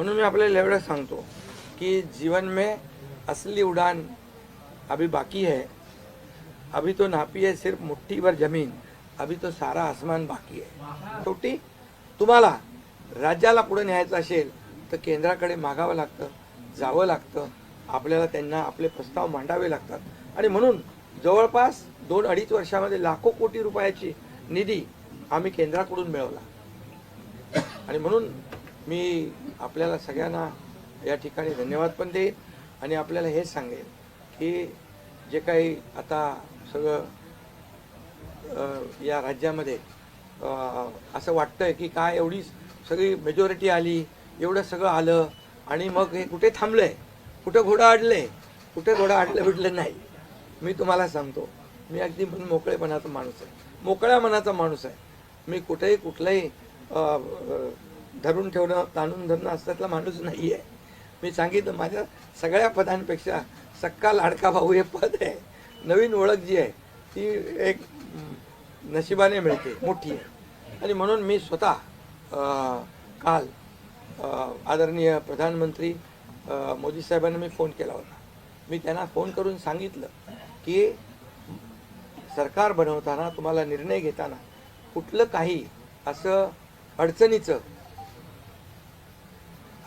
म्हणून मी आपल्याला एवढं सांगतो कि जीवन में असली उड़ान अभी बाकी है। अभी तो नापी है सिर्फ मुट्ठी भर जमीन। अभी तो सारा आसमान बाकी आहे शेवटी तुम्हाला राज्याला पुढे न्यायचं असेल तर केंद्राकडे मागावं लागतं जावं लागतं. आपल्याला त्यांना आपले प्रस्ताव मांडावे लागतात. आणि म्हणून जवळपास दोन अडीच वर्षामध्ये लाखो कोटी रुपयाची निधी आम्ही केंद्राकडून मिळवला. आणि म्हणून मी आपल्याला सगळ्यांना या ठिकाणी धन्यवाद पण देईन आणि आपल्याला हेच सांगेन की जे काही आता सगळं या राज्यामध्ये असं असं वाटतंय की काय एवढी सगळी मेजॉरिटी आली एवढं सगळं आलं आणि मग हे कुठे थांबलंय? कुठं घोडं अडलंय कुठे घोडं अडलं बिडलं नाही? मी तुम्हाला सांगतो मी अगदी मन मोकळेपणाचा माणूस आहे. मोकळ्या मनाचा माणूस आहे. मी कुठेही कुठलंही धरून ठेवणं ताणून धरणं असल्यातला माणूस नाही आहे मी सांगितलं माझ्या सगळ्या पदांपेक्षा सक्का लाडका भाऊ हे पद आहे. नवीन ओळख जी आहे ती एक नशिबाने मिळते मोठी आहे. आणि म्हणून मी स्वतः काल आदरणीय प्रधानमंत्री मोदी साहेबांना मी फोन केला होता. मी त्यांना फोन करून सांगितलं की सरकार बनवताना तुम्हाला निर्णय घेताना कुठलं काही असं अडचणीचं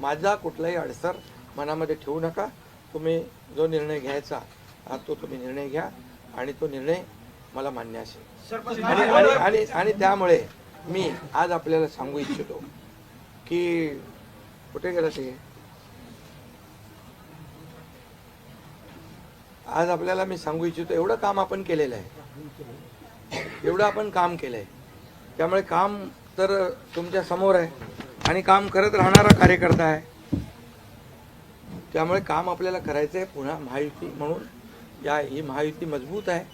माझा कुठलाही अडसर मनामध्ये ठेवू नका. तुम्ही जो निर्णय घ्यायचा तो तुम्ही निर्णय घ्या आणि तो निर्णय मला मान्य असेल. आणि आणि आणि आणि त्यामुळे मी आज आपल्याला सांगू इच्छितो की कुठे गेलं ते? आज आपल्याला मी सांगू इच्छितो एवढं काम आपण केलेलं आहे. एवढं आपण काम केलंय. त्यामुळे काम तर तुमच्यासमोर आहे. आणि काम करत राहणारा कार्यकर्ता आहे. त्यामुळे काम आपल्याला करायचं आहे पुन्हा महायुती म्हणून. या ही महायुती मजबूत आहे.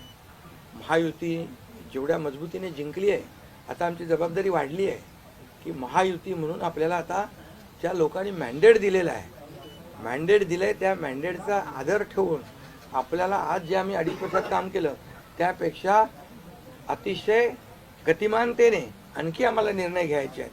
महायुती जेवढ्या मजबूतीने जिंकली आहे आता आमची जबाबदारी वाढली आहे की महायुती म्हणून आपल्याला आता ज्या लोकांनी मॅन्डेट दिलेला आहे. मॅन्डेट दिलं आहे त्या मॅन्डेटचा आदर ठेवून आपल्याला आज जे आम्ही अडीच वर्षात काम केलं त्यापेक्षा अतिशय गतिमानतेने आणखी आम्हाला निर्णय घ्यायचे आहेत.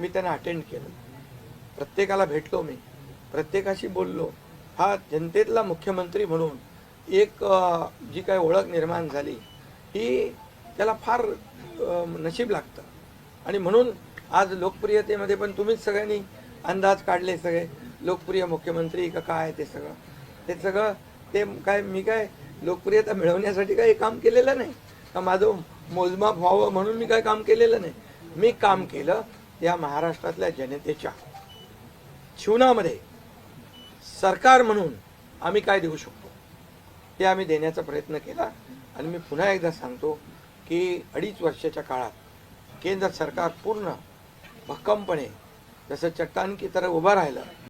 मी त्यांना अटेंड केलं. प्रत्येकाला भेटलो मी. प्रत्येकाशी बोललो. हा जनतेतला मुख्यमंत्री म्हणून एक जी काय ओळख निर्माण झाली ही त्याला फार नशीब लागतं. आणि म्हणून आज लोकप्रियतेमध्ये पण तुम्हीच सगळ्यांनी अंदाज काढले सगळे. लोकप्रिय मुख्यमंत्री का काय ते सगळं. ते सगळं ते काय मी काय लोकप्रियता मिळवण्यासाठी काही काम केलेलं नाही? का माझं मोजमाप व्हावं म्हणून मी काय काम केलेलं नाही? मी काम केलं या महाराष्ट्रातल्या जनतेच्या जीवनामध्ये सरकार म्हणून आम्ही काय देऊ शकतो ते आम्ही देण्याचा प्रयत्न केला. आणि मी पुन्हा एकदा सांगतो की अडीच वर्षाच्या काळात केंद्र सरकार पूर्ण भक्कमपणे जसं चट्टान की तरह उभं राहिलं